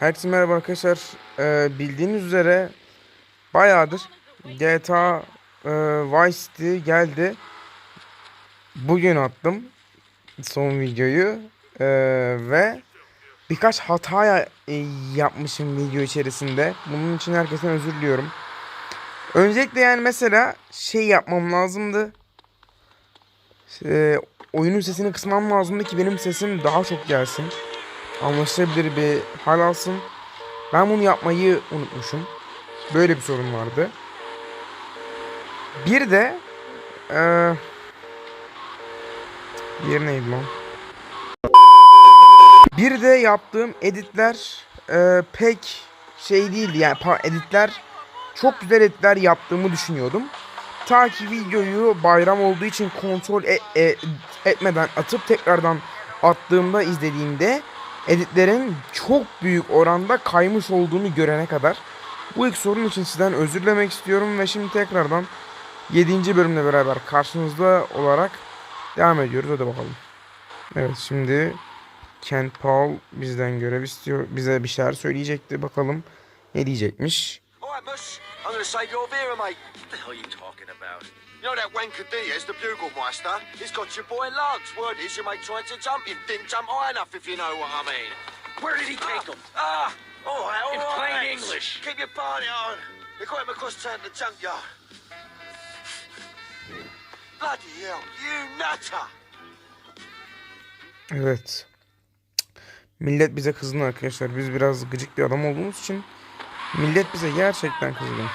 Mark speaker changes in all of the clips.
Speaker 1: Herkese merhaba arkadaşlar. Ee, bildiğiniz üzere bayağıdır GTA e, Vice City geldi. Bugün attım son videoyu Ee, ve birkaç hata e, yapmışım video içerisinde. Bunun için herkesten özür diliyorum. Öncelikle yani mesela şey yapmam lazımdı. Ee, oyunun sesini kısmam lazımdı ki benim sesim daha çok gelsin anlaşılabilir bir hal alsın. Ben bunu yapmayı unutmuşum. Böyle bir sorun vardı. Bir de eee diğeri neydi lan? Bir de yaptığım editler eee, pek şey değildi yani editler çok güzel editler yaptığımı düşünüyordum. Ta ki videoyu bayram olduğu için kontrol e- e- etmeden atıp tekrardan attığımda izlediğimde editlerin çok büyük oranda kaymış olduğunu görene kadar bu ilk sorun için sizden özür dilemek istiyorum ve şimdi tekrardan 7. bölümle beraber karşınızda olarak devam ediyoruz. Hadi bakalım. Evet şimdi Kent Paul bizden görev istiyor. Bize bir şeyler söyleyecekti. Bakalım ne diyecekmiş.
Speaker 2: Alright, Mus. I'm gonna save your Vera, mate.
Speaker 3: What the hell are you talking about?
Speaker 2: You know that wanker Diaz, the bugle meister? He's got your boy Lance. Word is your mate tried to jump him. Didn't jump high enough, if you know what I mean.
Speaker 3: Where did he take him?
Speaker 2: Ah! Right, all
Speaker 3: In
Speaker 2: right.
Speaker 3: plain. English.
Speaker 2: Keep your party on. They got him across town to the junkyard. Bloody hell, you nutter!
Speaker 1: Evet. Millet bize kızgın arkadaşlar. Biz biraz gıcık bir adam olduğumuz için millet bize gerçekten kızgın.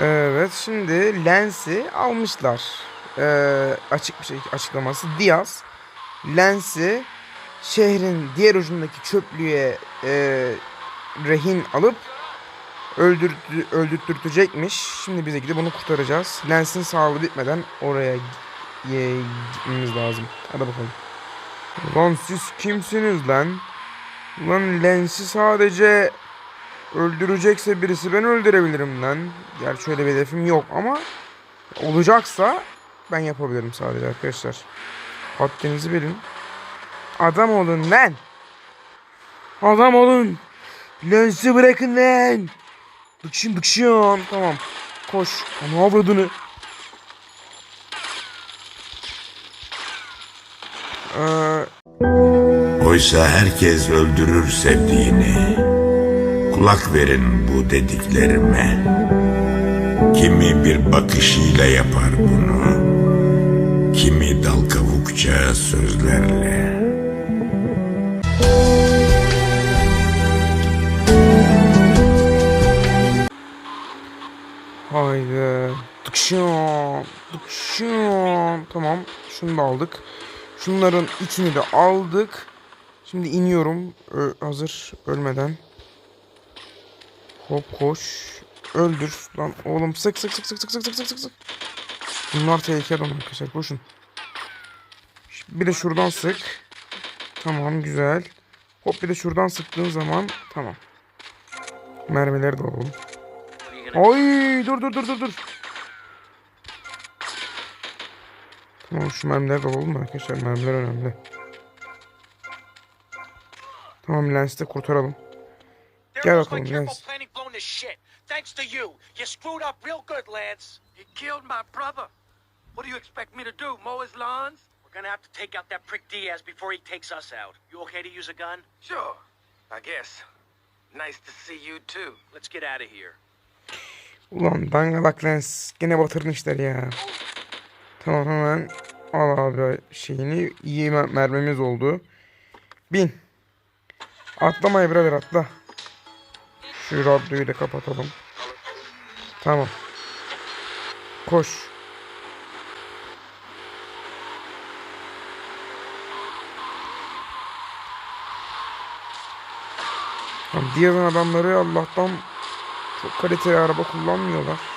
Speaker 1: Evet şimdi Lens'i almışlar. Ee, açık bir şey açıklaması. Diaz Lens'i şehrin diğer ucundaki çöplüğe e, rehin alıp öldürtü, öldürtecekmiş. Şimdi bize gidip bunu kurtaracağız. Lens'in sağlığı bitmeden oraya ye, gitmemiz lazım. Hadi bakalım. Lan siz kimsiniz lan? Lan Lens'i sadece öldürecekse birisi ben öldürebilirim lan. Gerçi öyle bir hedefim yok ama olacaksa ben yapabilirim sadece arkadaşlar. Haddinizi bilin. Adam olun lan. Adam olun. Lens'i bırakın lan. Dıkşın dıkşın. Tamam. Koş. Ana avradını. Ee,
Speaker 4: Oysa herkes öldürür sevdiğini. Kulak verin bu dediklerime. Kimi bir bakışıyla yapar bunu. Kimi dal kavukça sözlerle.
Speaker 1: Haydi. Dıkşın. Dıkşın. Tamam. Şunu da aldık. Şunların üçünü de aldık. Şimdi iniyorum. Ö- hazır ölmeden. Hop koş. Öldür. Lan oğlum sık sık sık sık sık sık sık sık sık sık. Bunlar tehlikeli adam arkadaşlar. Koşun. Bir de şuradan sık. Tamam güzel. Hop bir de şuradan sıktığın zaman tamam. Mermileri de alalım. Ay dur dur dur dur dur. Tamam şu mermileri de alalım da arkadaşlar mermiler önemli. Tamam Lens'i de kurtaralım. Gel bakalım
Speaker 3: shit. Thanks to you. You screwed up real good, Lance.
Speaker 5: You killed my brother. What do you expect me to do? Mow his lawns?
Speaker 3: We're gonna have to take out that prick Diaz before he takes us out. You okay to use a gun?
Speaker 5: Sure, I guess. Nice to see you too.
Speaker 3: Let's get out of here.
Speaker 1: Ulan dangalak Lens gene batırdın işleri ya. Tamam hemen al abi şeyini. İyi mer- mermimiz oldu. Bin. Atlamaya birader atla. Şu radyoyu da kapatalım. Tamam. Koş. Diğer adamları Allah'tan çok kaliteli araba kullanmıyorlar.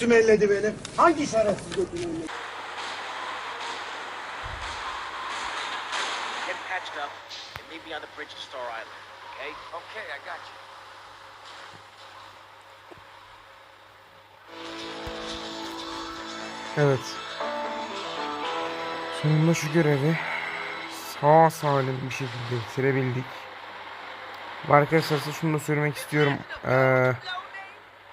Speaker 6: Götümü elledi benim? Hangi şerefsiz götümü elledi?
Speaker 3: Get patched up and meet me on the bridge to Star Island, okay?
Speaker 5: Okay, I got you.
Speaker 1: Evet. Sonunda şu görevi sağ salim bir şekilde bitirebildik. Arkadaşlar size şunu da söylemek istiyorum. Ee,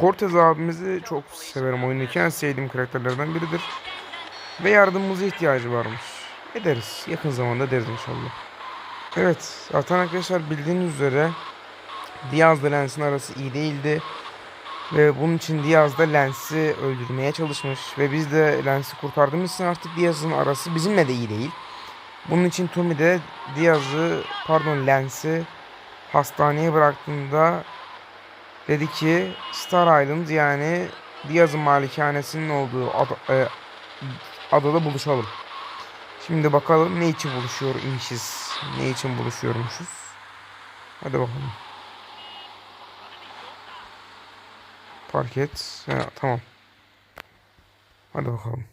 Speaker 7: Cortez
Speaker 1: abimizi çok severim oyundaki en sevdiğim karakterlerden biridir. Ve yardımımıza ihtiyacı varmış. Ederiz. Yakın zamanda ederiz inşallah. Evet. Zaten arkadaşlar bildiğiniz üzere Diaz ile Lens'in arası iyi değildi. Ve bunun için Diaz da Lens'i öldürmeye çalışmış. Ve biz de Lens'i kurtardığımız için artık Diaz'ın arası bizimle de iyi değil. Bunun için Tommy de Diaz'ı pardon Lens'i hastaneye bıraktığında dedi ki Star Island yani Diaz'ın malikanesinin olduğu ada- e, adada buluşalım. Şimdi bakalım ne için buluşuyor imişiz. Ne için buluşuyormuşuz. Hadi bakalım. Park et. Ha, tamam. Hadi bakalım.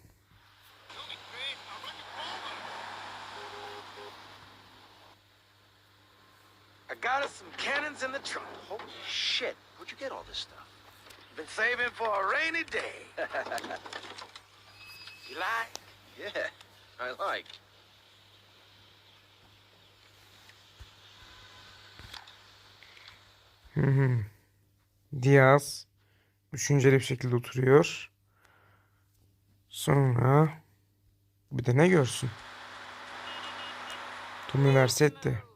Speaker 5: I got us some cannons in the trunk.
Speaker 2: Holy shit. Where'd you get all this stuff?
Speaker 5: Been saving for a rainy day. you like?
Speaker 2: Yeah, I like.
Speaker 1: Hı hı. Diaz düşünceli bir şekilde oturuyor. Sonra bir de ne görsün? Tommy Versetti.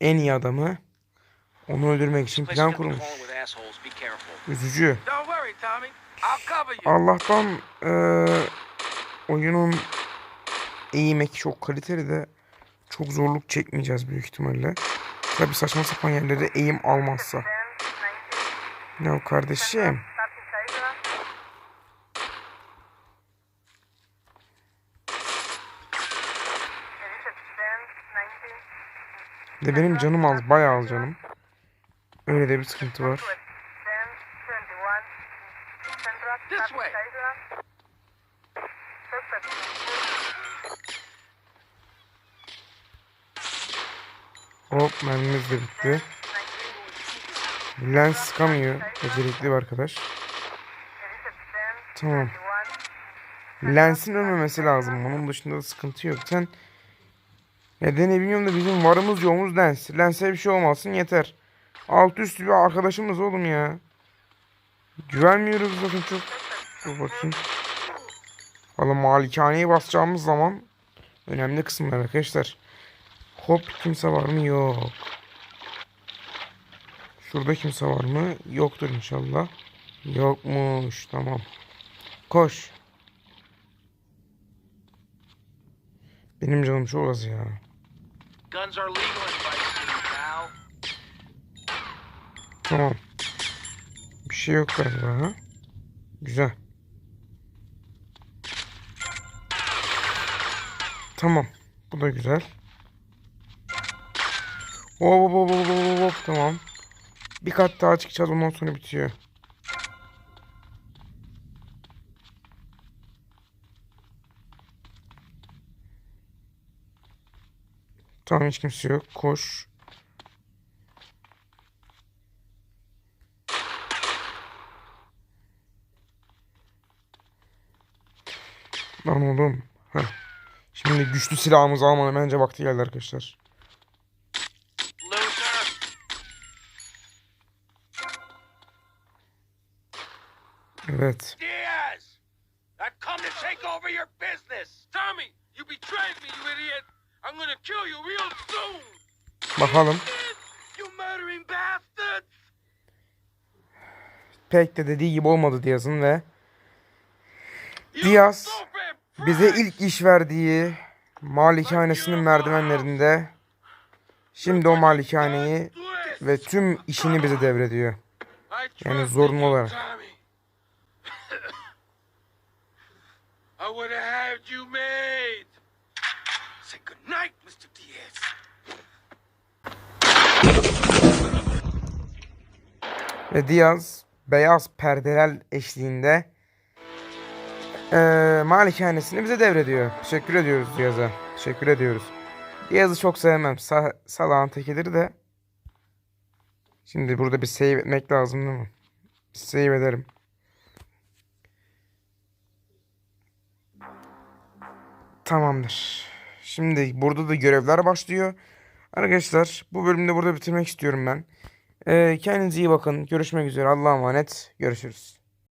Speaker 1: En iyi adamı onu öldürmek için plan kurmuş. Üzücü. Allah'tan eee, oyunun eğim eki çok kaliteli de çok zorluk çekmeyeceğiz büyük ihtimalle. Tabi saçma sapan yerlere eğim almazsa. Ya kardeşim. Bir De benim canım az, bayağı az canım. Öyle de bir sıkıntı var. Hop mermimiz de bitti. Lens sıkamıyor. Becerikli bir arkadaş. Tamam. Lens'in ölmemesi lazım. Onun dışında da sıkıntı yok. Sen nedeni bilmiyorum da bizim varımız yoğumuz Lens. Lens'e bir şey olmasın yeter. Alt üstü bir arkadaşımız oğlum ya. Güvenmiyoruz zaten çok. Dur bakayım. Valla malikaneyi basacağımız zaman önemli kısımlar arkadaşlar. Hop kimse var mı? Yok. Şurada kimse var mı? Yoktur inşallah. Yokmuş. Tamam. Koş. Benim canım çok az ya.
Speaker 3: Guns are legal in Vice now.
Speaker 1: Tamam. Bir şey yok galiba ha. Güzel. Tamam. Bu da güzel. Hop hop hop hop hop tamam. Bir kat daha çıkacağız ondan sonra bitiyor. Tamam hiç kimse yok. Koş. Lan oğlum. Heh. Şimdi güçlü silahımızı almanın bence vakti geldi arkadaşlar. Evet.
Speaker 5: Diaz! I've come to take over your business. Tommy, you betrayed me, you idiot. I'm gonna kill you real soon.
Speaker 1: Bakalım. Pek de dediği gibi olmadı Diaz'ın ve Diaz bize ilk iş verdiği malikanesinin merdivenlerinde şimdi o malikaneyi ve tüm işini bize devrediyor. Yani zorunlu olarak.
Speaker 5: I would have had you made. Say goodnight, Mr. Diaz.
Speaker 1: Ve Diaz beyaz perdeler eşliğinde eee malikanesini bize devrediyor. Teşekkür ediyoruz Diaz'a. Teşekkür ediyoruz. Diaz'ı çok sevmem. Sa salağın tekidir de. Şimdi burada bir save etmek lazım değil mi? Save ederim. Tamamdır. Şimdi burada da görevler başlıyor. Arkadaşlar bu bölümde burada bitirmek istiyorum ben. Ee, kendinize iyi bakın. Görüşmek üzere. Allah'a emanet. Görüşürüz.